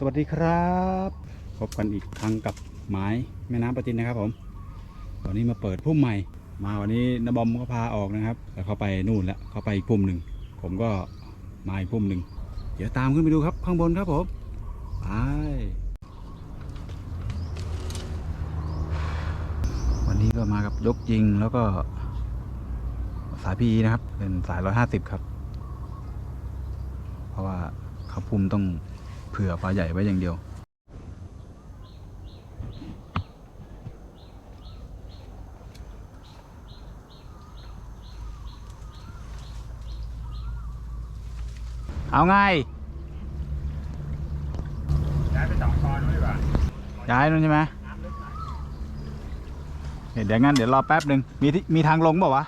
สวัสดีครับพบกันอีกครั้งกับหมายแม่น้ำประจินนะครับผมวันนี้มาเปิดพุ่มใหม่ มาวันนี้นบอมก็พาออกนะครับแต่เขาไปนู่นแล้วเขาไปอีกพุ่มหนึ่งผมก็มาอีกพุ่มหนึ่งเดี๋ยวตามขึ้นไปดูครับข้างบนครับผมไปวันนี้ก็มากับยกยิงแล้วก็สายพีนะครับ เป็นสายร้อยห้าสิบครับ เพราะว่าเขาพุ่มต้อง ผื่อปลาใหญ่ไว้อย่างเดียว เอาไงย้ายไปสองตอนนู้นดีกว่าย้ายนั่นใช่ไหมน้ำลึกหน่อยเดี๋ยวงั้นเดี๋ยวรอแป๊บหนึ่งมีที่มีทางลงเปล่าวะ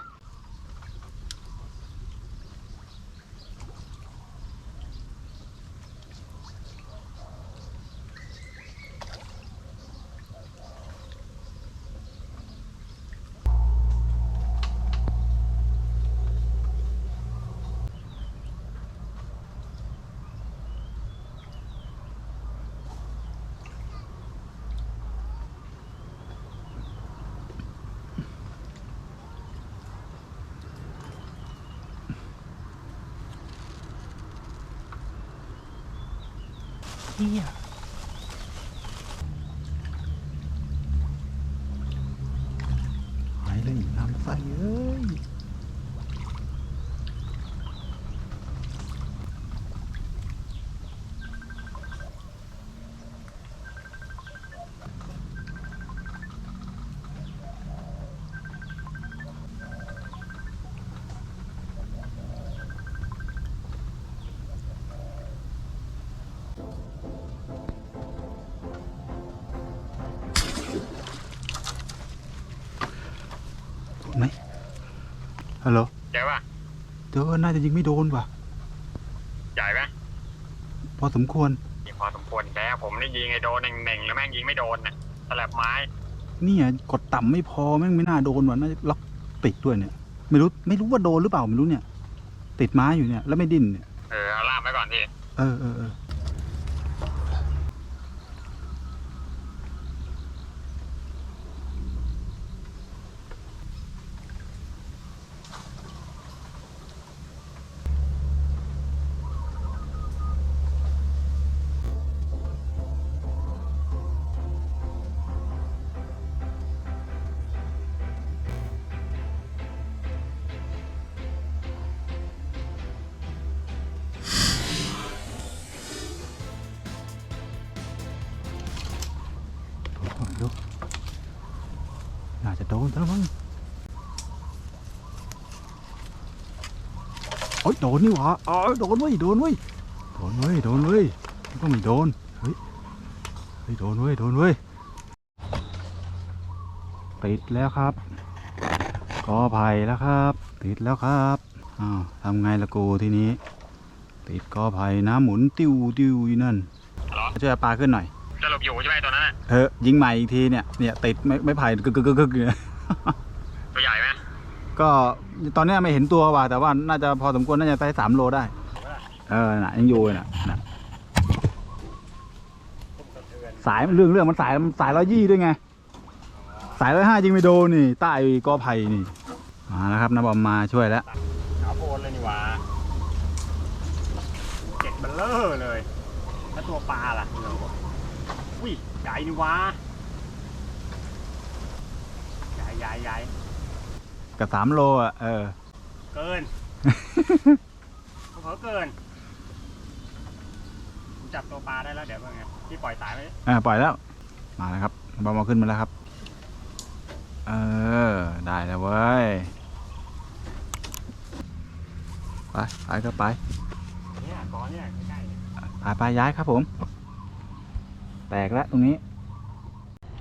ที่อะหายเลยน้ำใสเอ้ย ฮัลโหลใหญ่ป่ะเดี๋ยวน่าจะยิงไม่โดนว่ะใหญ่ไหมพอสมควรยิงพอสมควรแล้วผมนี่ยิงไอ้โดนเน่งๆแล้วแม่งยิงไม่โดนน่ะสลับไม้ เนี่ยกดต่ำไม่พอแม่งไม่น่าโดนว่ะน่าจะล็อกติดด้วยเนี่ย ไม่รู้ไม่รู้ว่าโดนหรือเปล่าไม่รู้เนี่ย ติดไม้อยู่เนี่ยแล้วไม่ดิ้นเนี่ย เออเอาล่ามไว้ก่อนพี่ เออเออเออโอ้ น่าจะโดนแล้วมั้งโอ้ยโดนนี่หว่าอ๋อโดนเว้ยโดนเว้ยโดนเว้ยโดนเว้ยก็ไม่โดนเฮ้ยเฮ้ยโดนเว้ยโดนเว้ยติดแล้วครับกอไผ่แล้วครับ ติดแล้วครับอ้าวทำไงละกูทีนี้ ติดกอไผ่น้ำหมุนติวติวอยู่นั่นเหรอช่วยปลาขึ้นหน่อยสรุปอยู่ใช่ไหมตัวนั้นเออยิงใหม่อีกทีเนี่ยเนี่ยติดไม่ไม่ไผ่กึกกึกกึกกึกอยู่เนี่ย ตัวใหญ่ไหมก็ตอนเนี้ยไม่เห็นตัวว่ะแต่ว่าน่าจะพอสมควรน่าจะไซส์สามโลได้ เออน่ะยังอยู่เลยน่ะน่ะสายมันเรื่องเรื่องมันสายมันสายร้อยยี่ด้วยไง สายร้อยห้ายิงไม่โดนนี่ ใต้กอไผ่นี่ มาแล้วครับน้าบอมมาช่วยแล้วเอาโพนเลยนี่หว่าเจ็ดเบลเลอร์เลย แล้วตัวปลาล่ะเหรออุ้ยใหญ่นี่หว่า ใหญ่ใหญ่ใหญ่กับสามโลอะเออ เกิน เผลอเกินผมจับตัวปลาได้แล้วเดี๋ยวว่าไงพี่ปล่อยสายไปดิอ่าปล่อยแล้ว มาแล้วครับบอมมาขึ้นมาแล้วครับ เออ ได้แล้วเว้ย ไปไปก็ไป เนี่ยก้อนเนี่ยใกล้ๆเนี่ยไปไปย้ายครับผม แตกแล้วตรงนี้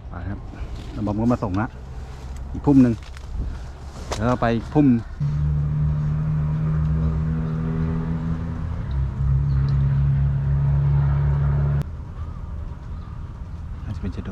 ไปครับแล้วบอมก็มาส่งละ อีกพุ่มหนึ่งแล้วเราไปพุ่มอาจจะเป็นจะโด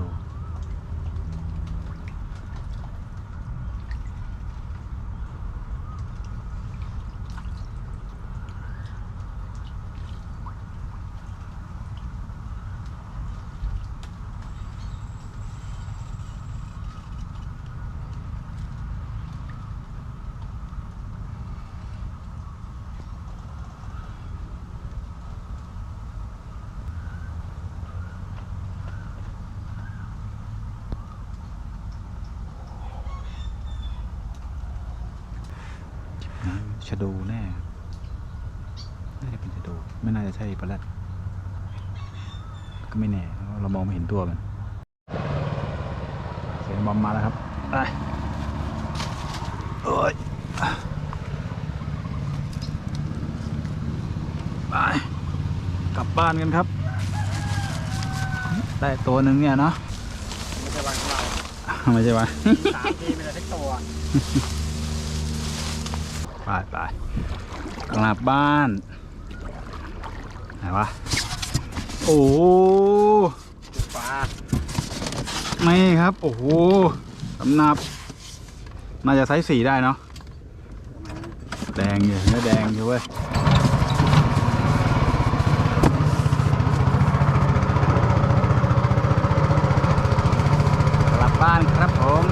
ชะโดแน่ น่าจะเป็นชะโด ไม่น่าจะใช่ปลาแรดก็ไม่แน่ เรามองไม่เห็นตัวมันเสียงบอมมาแล้วครับไปโอ้ยไปกลับบ้านกันครับ ได้ตัวหนึ่งเนี่ยเนาะ ไม่ใช่วันของเรา ไม่ใช่วะสามทีไม่ได้สักตัว ไปไปกลับบ้านไหนวะโอ้ปลาไม่ครับ โอ้โหสำนับ น่าจะไซส์สี่ได้เนาะแดงอยู่เนื้อแดงอยู่เว้ย กลับบ้านครับผม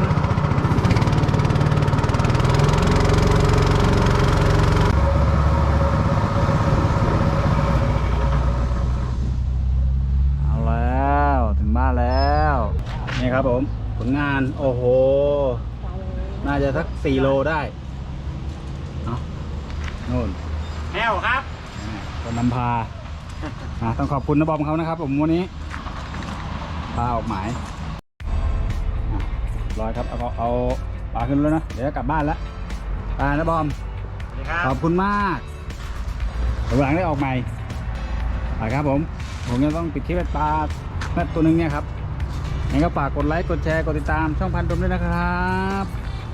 เอาแล้วถึงบ้านแล้ว นี่ ครับผม ผลงาน โอ้โห น่าจะสักสี่โลได้เนาะนู่นแห้วครับคนนำพาอะต้องขอบคุณนะบอมเขานะครับ ผมวันนี้พาออกหมายอะรอยครับเอาเอาปลาขึ้นแล้วนะ เดี๋ยวจะกลับบ้านแล้วไปนะบอมสวัสดีครับขอบคุณมากเดี๋ยวหลังได้ออกใหม่ไปครับผม ผมจะต้องปิดคลิปให้ปลาแม่ตัวหนึ่งเนี่ยครับ ยังก็ฝากกดไลค์กดแชร์กดติดตามช่องพันธุ์ดมด้วยนะครับ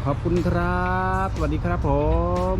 ขอบคุณครับ สวัสดีครับผม